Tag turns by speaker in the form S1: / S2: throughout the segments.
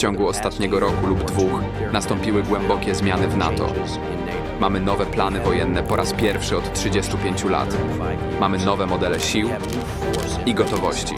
S1: ciągu ostatniego roku lub dwóch nastąpiły głębokie zmiany w NATO. Mamy nowe plany wojenne po raz pierwszy od 35 lat. Mamy nowe modele sił i gotowości.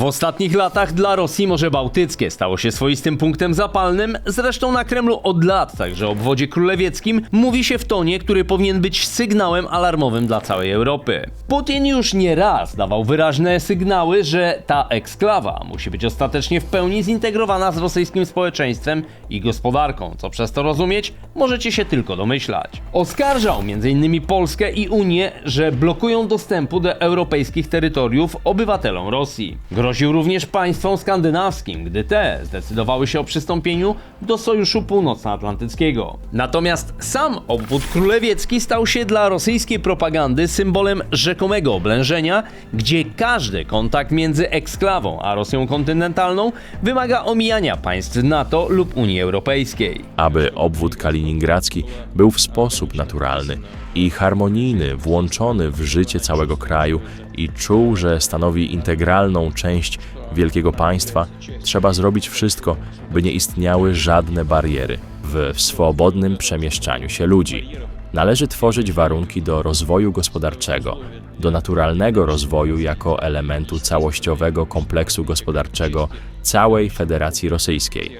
S2: W ostatnich latach dla Rosji Morze Bałtyckie stało się swoistym punktem zapalnym, zresztą na Kremlu od lat, także obwodzie królewieckim, mówi się w tonie, który powinien być sygnałem alarmowym dla całej Europy. Putin już nie raz dawał wyraźne sygnały, że ta eksklawa musi być ostatecznie w pełni zintegrowana z rosyjskim społeczeństwem i gospodarką, co przez to rozumieć możecie się tylko domyślać. Oskarżał m.in. Polskę i Unię, że blokują dostępu do europejskich terytoriów obywatelom Rosji. Groził również państwom skandynawskim, gdy te zdecydowały się o przystąpieniu do Sojuszu Północnoatlantyckiego. Natomiast sam obwód królewiecki stał się dla rosyjskiej propagandy symbolem rzekomego oblężenia, gdzie każdy kontakt między eksklawą a Rosją kontynentalną wymaga omijania państw NATO lub Unii Europejskiej.
S3: aby obwód kaliningradzki był w sposób naturalny i harmonijny, włączony w życie całego kraju i czuł, że stanowi integralną część wielkiego państwa, trzeba zrobić wszystko, by nie istniały żadne bariery w swobodnym przemieszczaniu się ludzi. Należy tworzyć warunki do rozwoju gospodarczego, do naturalnego rozwoju jako elementu całościowego kompleksu gospodarczego całej Federacji Rosyjskiej.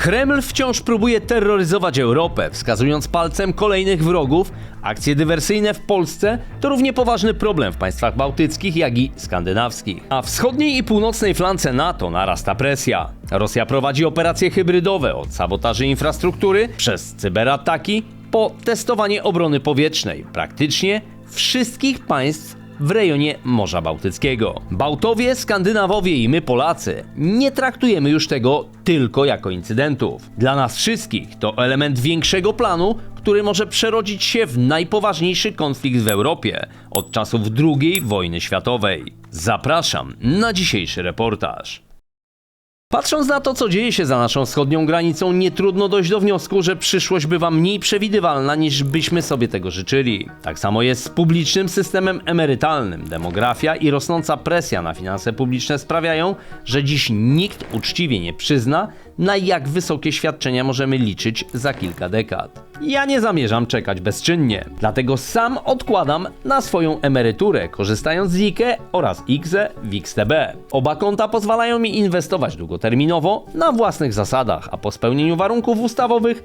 S2: Kreml wciąż próbuje terroryzować Europę, wskazując palcem kolejnych wrogów. Akcje dywersyjne w Polsce to równie poważny problem w państwach bałtyckich, jak i skandynawskich. A wschodniej i północnej flance NATO narasta presja. Rosja prowadzi operacje hybrydowe od sabotaży infrastruktury przez cyberataki po testowanie obrony powietrznej praktycznie wszystkich państw w rejonie Morza Bałtyckiego. Bałtowie, Skandynawowie i my Polacy nie traktujemy już tego tylko jako incydentów. Dla nas wszystkich to element większego planu, który może przerodzić się w najpoważniejszy konflikt w Europie od czasów II wojny światowej. Zapraszam na dzisiejszy reportaż. Patrząc na to, co dzieje się za naszą wschodnią granicą, nie trudno dojść do wniosku, że przyszłość bywa mniej przewidywalna niż byśmy sobie tego życzyli. Tak samo jest z publicznym systemem emerytalnym. Demografia i rosnąca presja na finanse publiczne sprawiają, że dziś nikt uczciwie nie przyzna, na jak wysokie świadczenia możemy liczyć za kilka dekad. Ja nie zamierzam czekać bezczynnie, dlatego sam odkładam na swoją emeryturę, korzystając z IKE oraz IKZE w XTB. Oba konta pozwalają mi inwestować długoterminowo na własnych zasadach, a po spełnieniu warunków ustawowych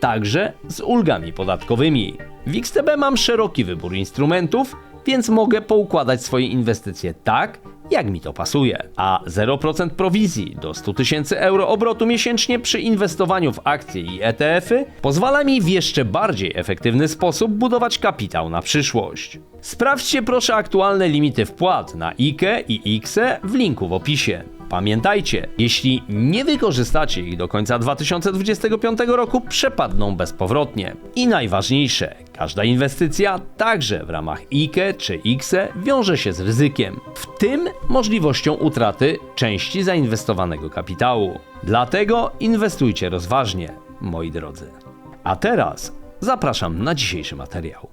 S2: także z ulgami podatkowymi. W XTB mam szeroki wybór instrumentów, więc mogę poukładać swoje inwestycje tak, jak mi to pasuje. A 0% prowizji do 100 tysięcy euro obrotu miesięcznie przy inwestowaniu w akcje i ETF-y pozwala mi w jeszcze bardziej efektywny sposób budować kapitał na przyszłość. Sprawdźcie proszę aktualne limity wpłat na IKE i IKSE w linku w opisie. Pamiętajcie, jeśli nie wykorzystacie ich do końca 2025 roku, przepadną bezpowrotnie. I najważniejsze, każda inwestycja, także w ramach IKE czy IKSE, wiąże się z ryzykiem, w tym możliwością utraty części zainwestowanego kapitału. Dlatego inwestujcie rozważnie, moi drodzy. A teraz zapraszam na dzisiejszy materiał.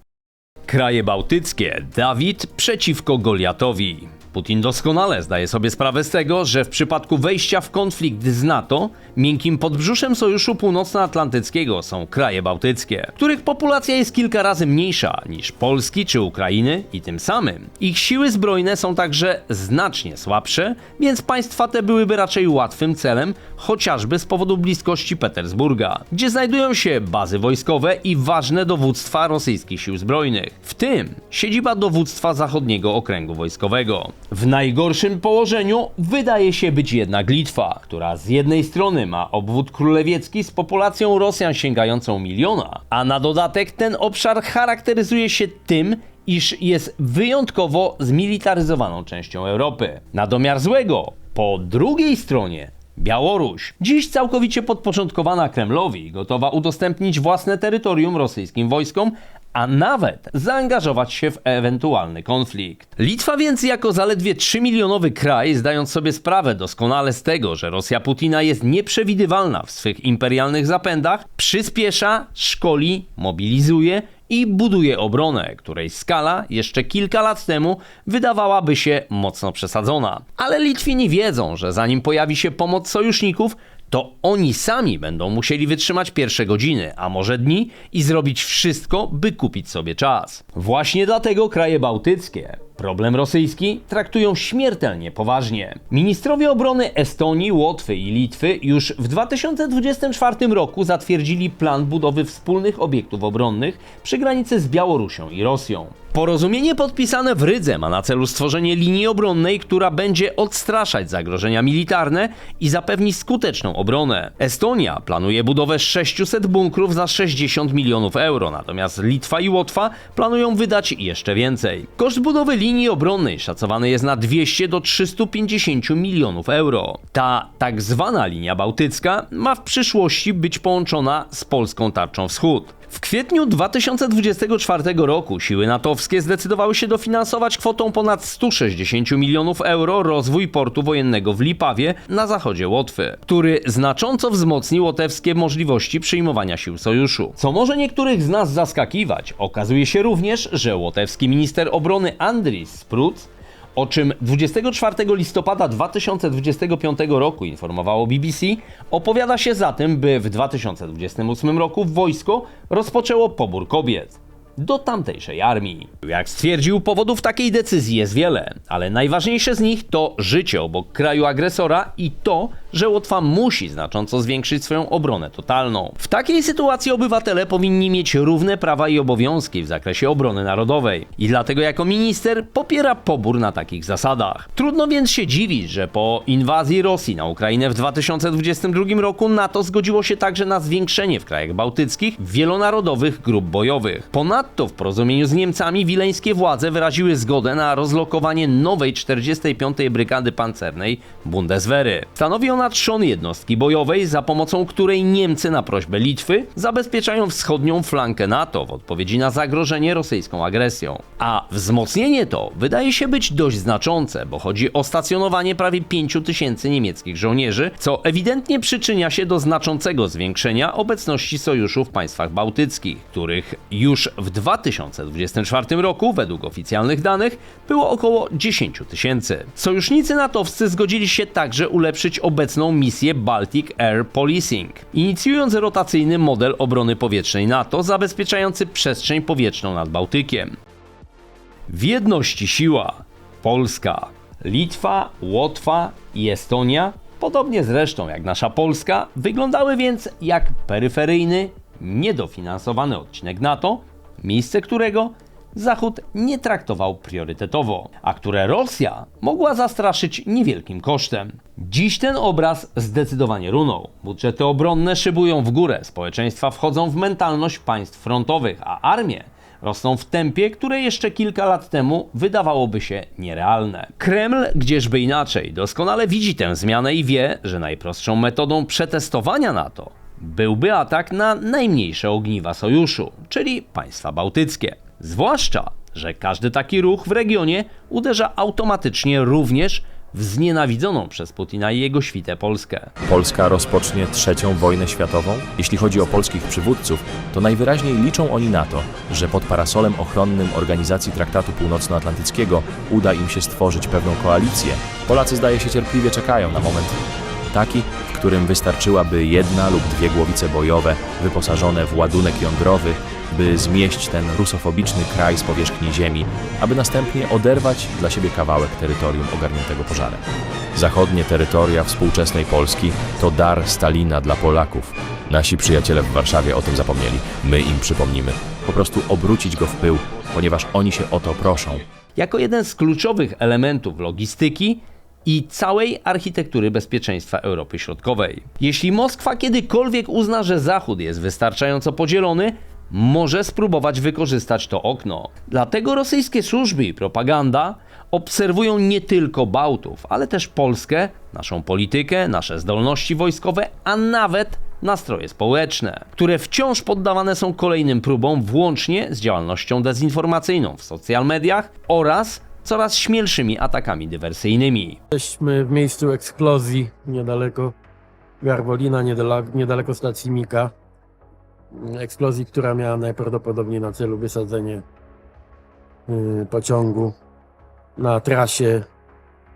S2: Kraje Bałtyckie. Dawid przeciwko Goliatowi. Putin doskonale zdaje sobie sprawę z tego, że w przypadku wejścia w konflikt z NATO, miękkim podbrzuszem Sojuszu Północnoatlantyckiego są kraje bałtyckie, których populacja jest kilka razy mniejsza niż Polski czy Ukrainy i tym samym ich siły zbrojne są także znacznie słabsze, więc państwa te byłyby raczej łatwym celem, chociażby z powodu bliskości Petersburga, gdzie znajdują się bazy wojskowe i ważne dowództwa rosyjskich sił zbrojnych, w tym siedziba dowództwa zachodniego okręgu wojskowego. W najgorszym położeniu wydaje się być jednak Litwa, która z jednej strony ma obwód królewiecki z populacją Rosjan sięgającą miliona, a na dodatek ten obszar charakteryzuje się tym, iż jest wyjątkowo zmilitaryzowaną częścią Europy. Na domiar złego, po drugiej stronie Białoruś, dziś całkowicie podporządkowana Kremlowi, gotowa udostępnić własne terytorium rosyjskim wojskom, a nawet zaangażować się w ewentualny konflikt. Litwa więc jako zaledwie 3-milionowy kraj, zdając sobie sprawę doskonale z tego, że Rosja Putina jest nieprzewidywalna w swych imperialnych zapędach, przyspiesza, szkoli, mobilizuje i buduje obronę, której skala jeszcze kilka lat temu wydawałaby się mocno przesadzona. Ale Litwini wiedzą, że zanim pojawi się pomoc sojuszników, to oni sami będą musieli wytrzymać pierwsze godziny, a może dni i zrobić wszystko, by kupić sobie czas. Właśnie dlatego kraje bałtyckie problem rosyjski traktują śmiertelnie poważnie. Ministrowie obrony Estonii, Łotwy i Litwy już w 2024 roku zatwierdzili plan budowy wspólnych obiektów obronnych przy granicy z Białorusią i Rosją. Porozumienie podpisane w Rydze ma na celu stworzenie linii obronnej, która będzie odstraszać zagrożenia militarne i zapewni skuteczną obronę. Estonia planuje budowę 600 bunkrów za 60 milionów euro, natomiast Litwa i Łotwa planują wydać jeszcze więcej. Koszt budowy linii obronnej szacowany jest na 200 do 350 milionów euro. Ta tak zwana linia bałtycka ma w przyszłości być połączona z polską tarczą wschód. W kwietniu 2024 roku siły natowskie zdecydowały się dofinansować kwotą ponad 160 milionów euro rozwój portu wojennego w Lipawie na zachodzie Łotwy, który znacząco wzmocni łotewskie możliwości przyjmowania sił sojuszu. Co może niektórych z nas zaskakiwać, okazuje się również, że łotewski minister obrony Andris Spruc o czym 24 listopada 2025 roku informowało BBC, opowiada się za tym, by w 2028 roku wojsko rozpoczęło pobór kobiet do tamtejszej armii. Jak stwierdził, powodów takiej decyzji jest wiele, ale najważniejsze z nich to życie obok kraju agresora i to, że Łotwa musi znacząco zwiększyć swoją obronę totalną. W takiej sytuacji obywatele powinni mieć równe prawa i obowiązki w zakresie obrony narodowej i dlatego jako minister popiera pobór na takich zasadach. Trudno więc się dziwić, że po inwazji Rosji na Ukrainę w 2022 roku NATO zgodziło się także na zwiększenie w krajach bałtyckich wielonarodowych grup bojowych. Ponadto w porozumieniu z Niemcami wileńskie władze wyraziły zgodę na rozlokowanie nowej 45. Brygady Pancernej Bundeswehry. Stanowi ona trzon jednostki bojowej, za pomocą której Niemcy na prośbę Litwy zabezpieczają wschodnią flankę NATO w odpowiedzi na zagrożenie rosyjską agresją. A wzmocnienie to wydaje się być dość znaczące, bo chodzi o stacjonowanie prawie 5 tysięcy niemieckich żołnierzy, co ewidentnie przyczynia się do znaczącego zwiększenia obecności sojuszu w państwach bałtyckich, których już w 2024 roku, według oficjalnych danych, było około 10 tysięcy. Sojusznicy natowscy zgodzili się także ulepszyć obecną misję Baltic Air Policing, inicjując rotacyjny model obrony powietrznej NATO zabezpieczający przestrzeń powietrzną nad Bałtykiem. W jedności siła Polska, Litwa, Łotwa i Estonia, podobnie zresztą jak nasza Polska, wyglądały więc jak peryferyjny, niedofinansowany odcinek NATO, miejsce którego Zachód nie traktował priorytetowo, a które Rosja mogła zastraszyć niewielkim kosztem. Dziś ten obraz zdecydowanie runął. Budżety obronne szybują w górę, społeczeństwa wchodzą w mentalność państw frontowych, a armie rosną w tempie, które jeszcze kilka lat temu wydawałoby się nierealne. Kreml, gdzieżby inaczej, doskonale widzi tę zmianę i wie, że najprostszą metodą przetestowania NATO byłby atak na najmniejsze ogniwa sojuszu, czyli państwa bałtyckie. Zwłaszcza, że każdy taki ruch w regionie uderza automatycznie również w znienawidzoną przez Putina i jego świtę Polskę.
S3: Polska rozpocznie trzecią wojnę światową? Jeśli chodzi o polskich przywódców, to najwyraźniej liczą oni na to, że pod parasolem ochronnym Organizacji Traktatu Północnoatlantyckiego uda im się stworzyć pewną koalicję. Polacy zdaje się cierpliwie czekają na moment taki, w którym wystarczyłaby jedna lub dwie głowice bojowe wyposażone w ładunek jądrowy, by zmieść ten rusofobiczny kraj z powierzchni ziemi, aby następnie oderwać dla siebie kawałek terytorium ogarniętego pożarem. Zachodnie terytoria współczesnej Polski to dar Stalina dla Polaków. Nasi przyjaciele w Warszawie o tym zapomnieli, my im przypomnimy. Po prostu obrócić go w pył, ponieważ oni się o to proszą.
S2: Jako jeden z kluczowych elementów logistyki i całej architektury bezpieczeństwa Europy Środkowej. Jeśli Moskwa kiedykolwiek uzna, że Zachód jest wystarczająco podzielony, może spróbować wykorzystać to okno. Dlatego rosyjskie służby i propaganda obserwują nie tylko Bałtów, ale też Polskę, naszą politykę, nasze zdolności wojskowe, a nawet nastroje społeczne, które wciąż poddawane są kolejnym próbom, włącznie z działalnością dezinformacyjną w social mediach oraz coraz śmielszymi atakami dywersyjnymi.
S4: Jesteśmy w miejscu eksplozji niedaleko Garwolina, niedaleko, stacji Mika. Eksplozji, która miała najprawdopodobniej na celu wysadzenie y, pociągu na trasie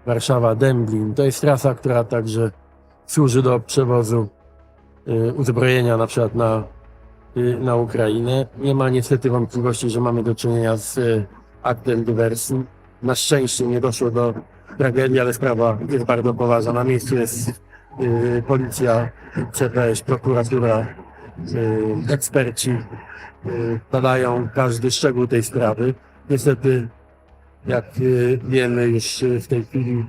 S4: Warszawa-Dęblin. To jest trasa, która także służy do przewozu y, uzbrojenia na przykład na, y, na Ukrainę. Nie ma niestety wątpliwości, że mamy do czynienia z aktem dywersji. Na szczęście nie doszło do tragedii, ale sprawa jest bardzo poważna. Na miejscu jest policja, CPŚ, prokuratura, eksperci y, badają każdy szczegół tej sprawy. Niestety, jak y, wiemy już y, w tej chwili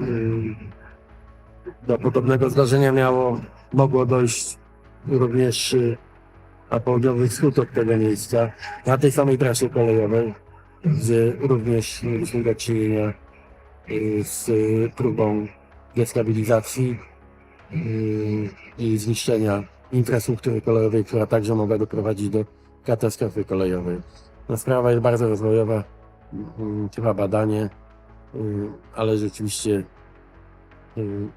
S4: y, do podobnego zdarzenia miało, mogło dojść również y, na południowy wschód od tego miejsca, na tej samej trasie kolejowej, gdzie również mieliśmy do czynienia y, z y, próbą destabilizacji y, i zniszczenia infrastruktury kolejowej, która także mogła doprowadzić do katastrofy kolejowej. No, sprawa jest bardzo rozwojowa, mm, trwa badanie, y, ale rzeczywiście y,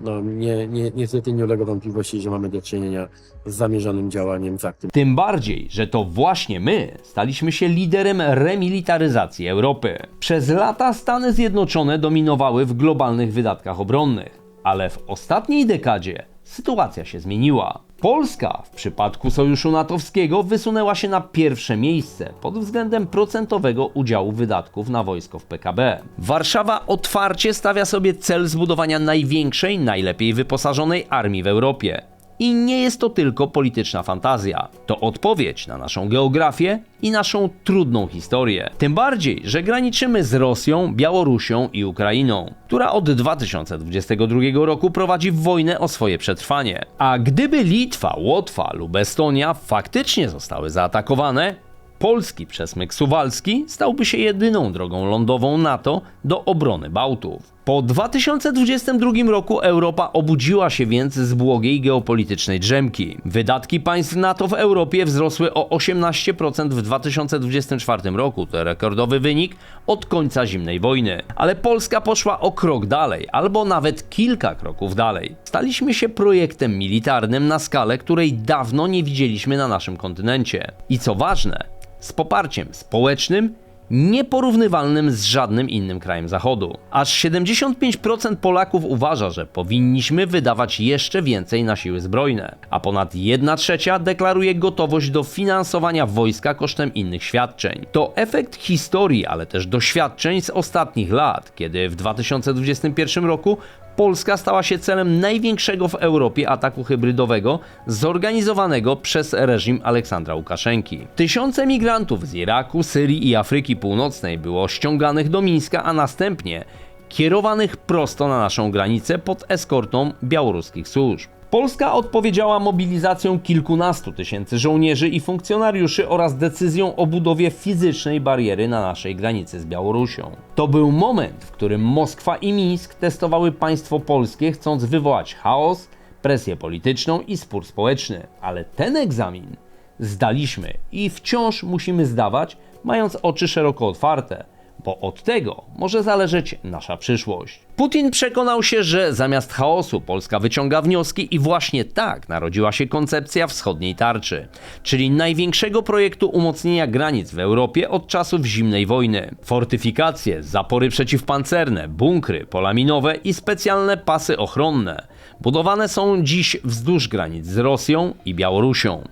S4: no, nie, nie, niestety nie ulega wątpliwości, że mamy do czynienia z zamierzonym działaniem z aktem
S2: Tym bardziej, że to właśnie my staliśmy się liderem remilitaryzacji Europy. Przez lata Stany Zjednoczone dominowały w globalnych wydatkach obronnych, ale w ostatniej dekadzie sytuacja się zmieniła. Polska w przypadku sojuszu natowskiego wysunęła się na pierwsze miejsce pod względem procentowego udziału wydatków na wojsko w PKB. Warszawa otwarcie stawia sobie cel zbudowania największej, najlepiej wyposażonej armii w Europie. I nie jest to tylko polityczna fantazja. To odpowiedź na naszą geografię i naszą trudną historię. Tym bardziej, że graniczymy z Rosją, Białorusią i Ukrainą, która od 2022 roku prowadzi wojnę o swoje przetrwanie. A gdyby Litwa, Łotwa lub Estonia faktycznie zostały zaatakowane, polski przesmyk suwalski stałby się jedyną drogą lądową NATO do obrony Bałtów. Po 2022 roku Europa obudziła się więc z błogiej geopolitycznej drzemki. Wydatki państw NATO w Europie wzrosły o 18% w 2024 roku. To rekordowy wynik od końca zimnej wojny. Ale Polska poszła o krok dalej, albo nawet kilka kroków dalej. Staliśmy się projektem militarnym na skalę, której dawno nie widzieliśmy na naszym kontynencie. I co ważne, z poparciem społecznym nieporównywalnym z żadnym innym krajem Zachodu. Aż 75% Polaków uważa, że powinniśmy wydawać jeszcze więcej na siły zbrojne, a ponad 1 trzecia deklaruje gotowość do finansowania wojska kosztem innych świadczeń. To efekt historii, ale też doświadczeń z ostatnich lat, kiedy w 2021 roku Polska stała się celem największego w Europie ataku hybrydowego zorganizowanego przez reżim Aleksandra Łukaszenki. Tysiące migrantów z Iraku, Syrii i Afryki Północnej było ściąganych do Mińska, a następnie kierowanych prosto na naszą granicę pod eskortą białoruskich służb. Polska odpowiedziała mobilizacją kilkunastu tysięcy żołnierzy i funkcjonariuszy oraz decyzją o budowie fizycznej bariery na naszej granicy z Białorusią. To był moment, w którym Moskwa i Mińsk testowały państwo polskie, chcąc wywołać chaos, presję polityczną i spór społeczny. Ale ten egzamin zdaliśmy i wciąż musimy zdawać, mając oczy szeroko otwarte bo od tego może zależeć nasza przyszłość. Putin przekonał się, że zamiast chaosu Polska wyciąga wnioski i właśnie tak narodziła się koncepcja wschodniej tarczy, czyli największego projektu umocnienia granic w Europie od czasów zimnej wojny. Fortyfikacje, zapory przeciwpancerne, bunkry, pola minowe i specjalne pasy ochronne budowane są dziś wzdłuż granic z Rosją i Białorusią.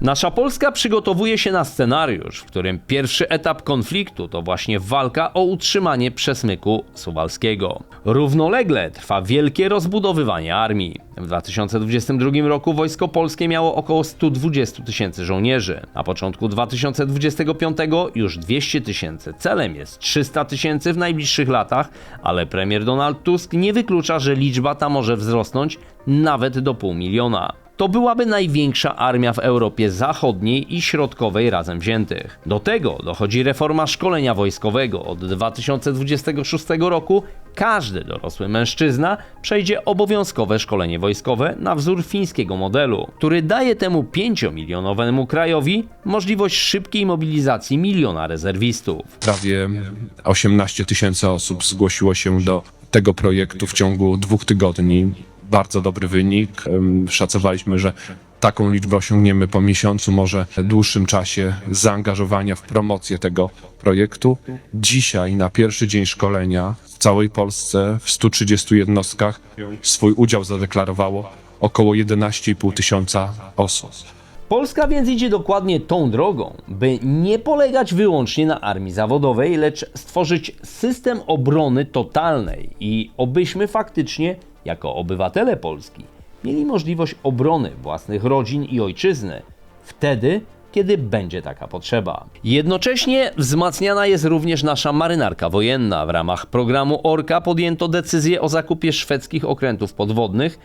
S2: Nasza Polska przygotowuje się na scenariusz, w którym pierwszy etap konfliktu to właśnie walka o utrzymanie przesmyku suwalskiego. Równolegle trwa wielkie rozbudowywanie armii. W 2022 roku wojsko polskie miało około 120 tysięcy żołnierzy. Na początku 2025 już 200 tysięcy. Celem jest 300 tysięcy w najbliższych latach, ale premier Donald Tusk nie wyklucza, że liczba ta może wzrosnąć nawet do pół miliona. To byłaby największa armia w Europie Zachodniej i Środkowej razem wziętych. Do tego dochodzi reforma szkolenia wojskowego. Od 2026 roku każdy dorosły mężczyzna przejdzie obowiązkowe szkolenie wojskowe na wzór fińskiego modelu, który daje temu 5-milionowemu krajowi możliwość szybkiej mobilizacji miliona rezerwistów.
S5: Prawie 18 tysięcy osób zgłosiło się do tego projektu w ciągu dwóch tygodni. Bardzo dobry wynik. Szacowaliśmy, że taką liczbę osiągniemy po miesiącu, może dłuższym czasie zaangażowania w promocję tego projektu. Dzisiaj, na pierwszy dzień szkolenia w całej Polsce, w 130 jednostkach, swój udział zadeklarowało około 11,5 tysiąca osób.
S2: Polska więc idzie dokładnie tą drogą, by nie polegać wyłącznie na armii zawodowej, lecz stworzyć system obrony totalnej i obyśmy faktycznie, jako obywatele Polski, mieli możliwość obrony własnych rodzin i ojczyzny wtedy, kiedy będzie taka potrzeba. Jednocześnie wzmacniana jest również nasza marynarka wojenna. W ramach programu Orka podjęto decyzję o zakupie szwedzkich okrętów podwodnych,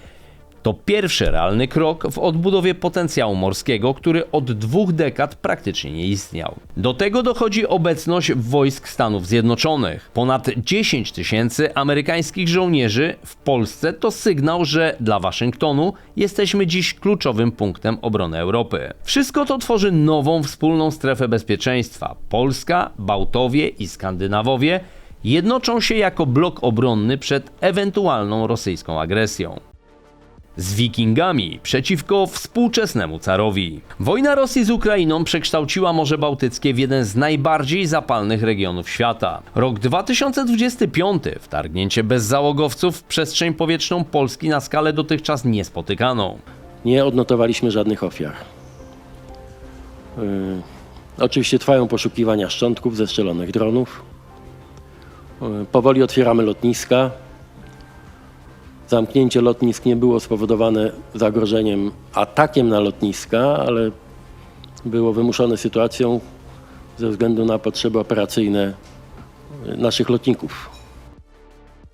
S2: to pierwszy realny krok w odbudowie potencjału morskiego, który od dwóch dekad praktycznie nie istniał. Do tego dochodzi obecność wojsk Stanów Zjednoczonych. Ponad 10 tysięcy amerykańskich żołnierzy w Polsce to sygnał, że dla Waszyngtonu jesteśmy dziś kluczowym punktem obrony Europy. Wszystko to tworzy nową wspólną strefę bezpieczeństwa. Polska, Bałtowie i Skandynawowie jednoczą się jako blok obronny przed ewentualną rosyjską agresją z Wikingami przeciwko współczesnemu carowi. Wojna Rosji z Ukrainą przekształciła Morze Bałtyckie w jeden z najbardziej zapalnych regionów świata. Rok 2025 wtargnięcie bezzałogowców w przestrzeń powietrzną Polski na skalę dotychczas niespotykaną.
S4: Nie odnotowaliśmy żadnych ofiar. Yy, oczywiście trwają poszukiwania szczątków zestrzelonych dronów. Yy, powoli otwieramy lotniska. Zamknięcie lotnisk nie było spowodowane zagrożeniem atakiem na lotniska, ale było wymuszone sytuacją ze względu na potrzeby operacyjne yy, naszych lotników.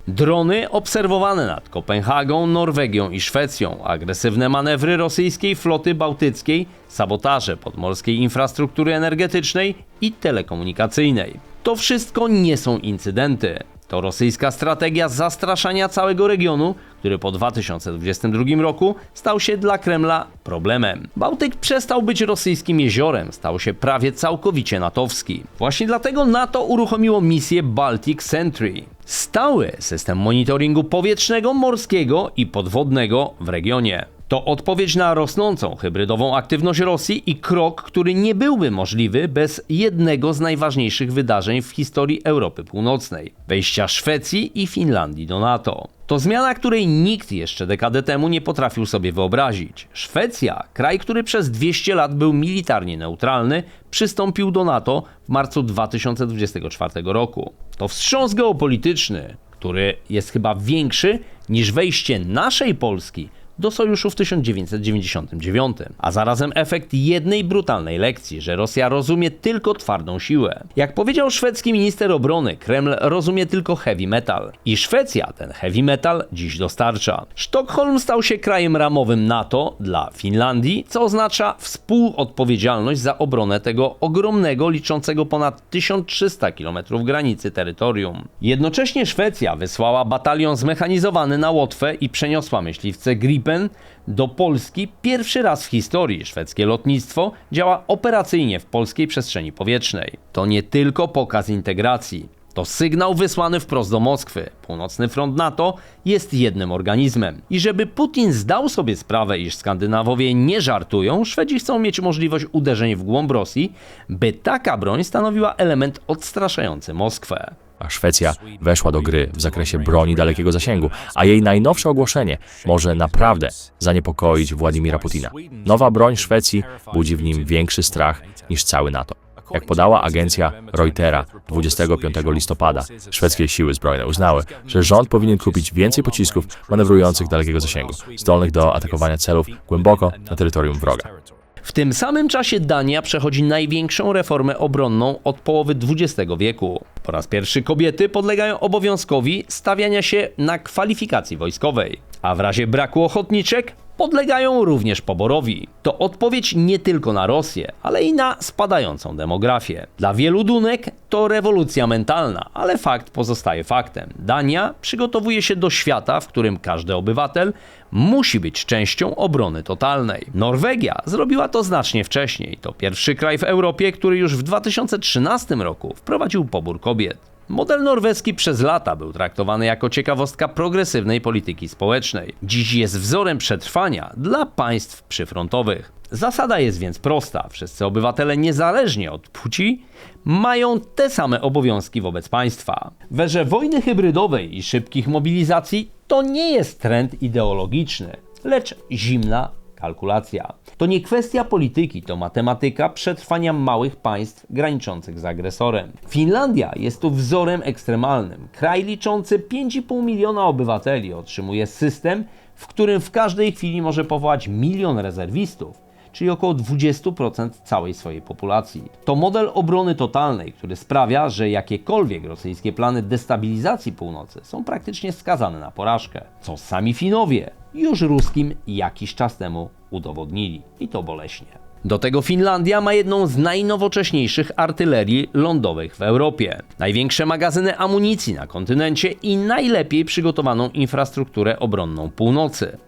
S2: Drony obserwowane nad Kopenhagą, Norwegią i Szwecją, agresywne manewry rosyjskiej floty bałtyckiej, sabotaże podmorskiej infrastruktury energetycznej i telekomunikacyjnej. To wszystko nie są incydenty. To rosyjska strategia zastraszania całego regionu, który po 2022 roku stał się dla Kremla problemem. Bałtyk przestał być rosyjskim jeziorem, stał się prawie całkowicie natowski. Właśnie dlatego NATO uruchomiło misję Baltic Sentry. Stały system monitoringu powietrznego, morskiego i podwodnego w regionie. To odpowiedź na rosnącą hybrydową aktywność Rosji i krok, który nie byłby możliwy bez jednego z najważniejszych wydarzeń w historii Europy Północnej wejścia Szwecji i Finlandii do NATO. To zmiana, której nikt jeszcze dekadę temu nie potrafił sobie wyobrazić. Szwecja, kraj, który przez 200 lat był militarnie neutralny, przystąpił do NATO w marcu 2024 roku. To wstrząs geopolityczny, który jest chyba większy niż wejście naszej Polski do sojuszu w 1999, a zarazem efekt jednej brutalnej lekcji, że Rosja rozumie tylko twardą siłę. Jak powiedział szwedzki minister obrony, Kreml rozumie tylko heavy metal i Szwecja ten heavy metal dziś dostarcza. Sztokholm stał się krajem ramowym NATO dla Finlandii, co oznacza współodpowiedzialność za obronę tego ogromnego, liczącego ponad 1300 km granicy terytorium. Jednocześnie Szwecja wysłała batalion zmechanizowany na Łotwę i przeniosła myśliwce Gripen do Polski. Pierwszy raz w historii szwedzkie lotnictwo działa operacyjnie w polskiej przestrzeni powietrznej. To nie tylko pokaz integracji. To sygnał wysłany wprost do Moskwy. Północny front NATO jest jednym organizmem. I żeby Putin zdał sobie sprawę, iż Skandynawowie nie żartują, Szwedzi chcą mieć możliwość uderzeń w głąb Rosji, by taka broń stanowiła element odstraszający Moskwę.
S3: A Szwecja weszła do gry w zakresie broni dalekiego zasięgu, a jej najnowsze ogłoszenie może naprawdę zaniepokoić Władimira Putina. Nowa broń Szwecji budzi w nim większy strach niż cały NATO. Jak podała agencja Reutera 25 listopada, szwedzkie siły zbrojne uznały, że rząd powinien kupić więcej pocisków manewrujących dalekiego zasięgu, zdolnych do atakowania celów głęboko na terytorium wroga.
S2: W tym samym czasie Dania przechodzi największą reformę obronną od połowy XX wieku. Po raz pierwszy kobiety podlegają obowiązkowi stawiania się na kwalifikacji wojskowej, a w razie braku ochotniczek podlegają również poborowi. To odpowiedź nie tylko na Rosję, ale i na spadającą demografię. Dla wielu Dunek to rewolucja mentalna, ale fakt pozostaje faktem. Dania przygotowuje się do świata, w którym każdy obywatel musi być częścią obrony totalnej. Norwegia zrobiła to znacznie wcześniej. To pierwszy kraj w Europie, który już w 2013 roku wprowadził pobór kobiet. Model norweski przez lata był traktowany jako ciekawostka progresywnej polityki społecznej. Dziś jest wzorem przetrwania dla państw przyfrontowych. Zasada jest więc prosta: wszyscy obywatele, niezależnie od płci, mają te same obowiązki wobec państwa. W erze wojny hybrydowej i szybkich mobilizacji to nie jest trend ideologiczny, lecz zimna kalkulacja. To nie kwestia polityki, to matematyka przetrwania małych państw graniczących z agresorem. Finlandia jest tu wzorem ekstremalnym. Kraj liczący 5,5 miliona obywateli otrzymuje system, w którym w każdej chwili może powołać milion rezerwistów czyli około 20% całej swojej populacji. To model obrony totalnej, który sprawia, że jakiekolwiek rosyjskie plany destabilizacji północy są praktycznie skazane na porażkę, co sami Finowie już ruskim jakiś czas temu udowodnili i to boleśnie. Do tego Finlandia ma jedną z najnowocześniejszych artylerii lądowych w Europie, największe magazyny amunicji na kontynencie i najlepiej przygotowaną infrastrukturę obronną północy.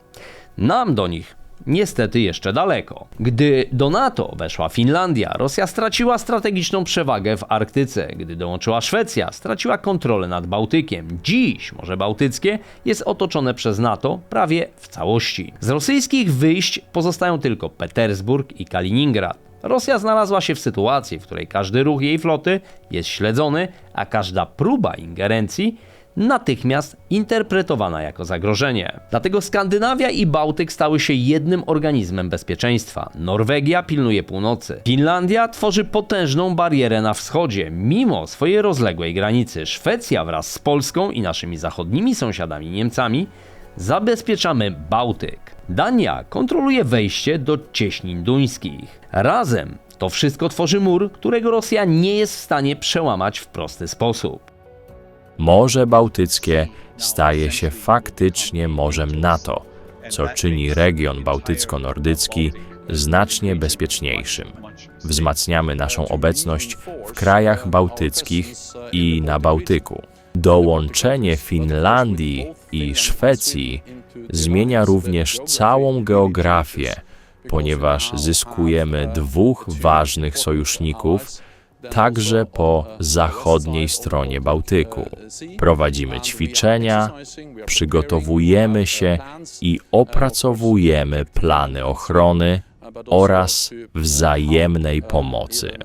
S2: Nam do nich niestety jeszcze daleko. Gdy do NATO weszła Finlandia, Rosja straciła strategiczną przewagę w Arktyce. Gdy dołączyła Szwecja, straciła kontrolę nad Bałtykiem. Dziś Morze Bałtyckie jest otoczone przez NATO prawie w całości. Z rosyjskich wyjść pozostają tylko Petersburg i Kaliningrad. Rosja znalazła się w sytuacji, w której każdy ruch jej floty jest śledzony, a każda próba ingerencji natychmiast interpretowana jako zagrożenie. Dlatego Skandynawia i Bałtyk stały się jednym organizmem bezpieczeństwa. Norwegia pilnuje północy. Finlandia tworzy potężną barierę na wschodzie, mimo swojej rozległej granicy. Szwecja wraz z Polską i naszymi zachodnimi sąsiadami Niemcami zabezpieczamy Bałtyk. Dania kontroluje wejście do cieśnin duńskich. Razem to wszystko tworzy mur, którego Rosja nie jest w stanie przełamać w prosty sposób.
S3: Morze Bałtyckie staje się faktycznie morzem NATO, co czyni region bałtycko-nordycki znacznie bezpieczniejszym. Wzmacniamy naszą obecność w krajach bałtyckich i na Bałtyku. Dołączenie Finlandii i Szwecji zmienia również całą geografię, ponieważ zyskujemy dwóch ważnych sojuszników także po zachodniej stronie Bałtyku. Prowadzimy ćwiczenia, przygotowujemy się i opracowujemy plany ochrony oraz wzajemnej pomocy.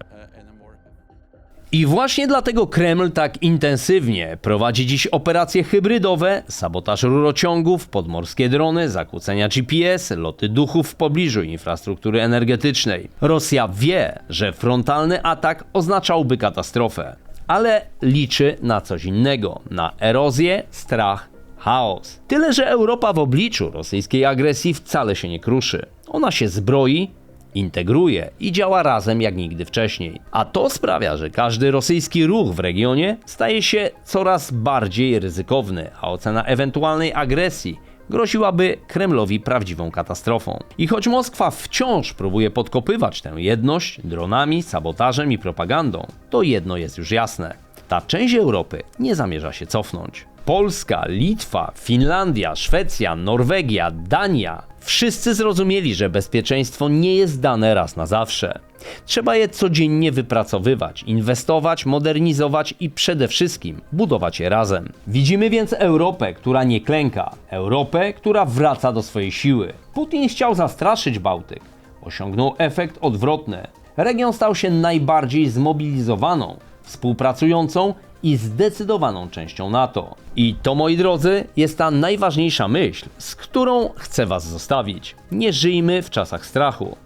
S2: I właśnie dlatego Kreml tak intensywnie prowadzi dziś operacje hybrydowe, sabotaż rurociągów, podmorskie drony, zakłócenia GPS, loty duchów w pobliżu infrastruktury energetycznej. Rosja wie, że frontalny atak oznaczałby katastrofę, ale liczy na coś innego na erozję, strach, chaos. Tyle, że Europa w obliczu rosyjskiej agresji wcale się nie kruszy. Ona się zbroi, integruje i działa razem jak nigdy wcześniej. A to sprawia, że każdy rosyjski ruch w regionie staje się coraz bardziej ryzykowny, a ocena ewentualnej agresji groziłaby Kremlowi prawdziwą katastrofą. I choć Moskwa wciąż próbuje podkopywać tę jedność dronami, sabotażem i propagandą, to jedno jest już jasne. Ta część Europy nie zamierza się cofnąć. Polska, Litwa, Finlandia, Szwecja, Norwegia, Dania wszyscy zrozumieli, że bezpieczeństwo nie jest dane raz na zawsze. Trzeba je codziennie wypracowywać, inwestować, modernizować i przede wszystkim budować je razem. Widzimy więc Europę, która nie klęka, Europę, która wraca do swojej siły. Putin chciał zastraszyć Bałtyk, osiągnął efekt odwrotny. Region stał się najbardziej zmobilizowaną, współpracującą i zdecydowaną częścią NATO. I to, moi drodzy, jest ta najważniejsza myśl, z którą chcę Was zostawić. Nie żyjmy w czasach strachu.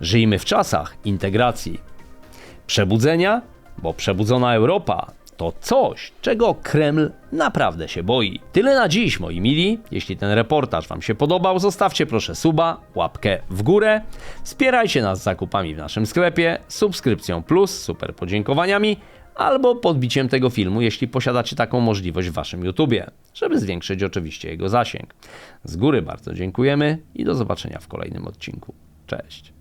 S2: Żyjmy w czasach integracji. Przebudzenia, bo przebudzona Europa to coś, czego Kreml naprawdę się boi. Tyle na dziś, moi mili. Jeśli ten reportaż Wam się podobał, zostawcie proszę suba, łapkę w górę. Wspierajcie nas zakupami w naszym sklepie, subskrypcją plus, super podziękowaniami albo podbiciem tego filmu, jeśli posiadacie taką możliwość w Waszym YouTubie, żeby zwiększyć oczywiście jego zasięg. Z góry bardzo dziękujemy i do zobaczenia w kolejnym odcinku. Cześć.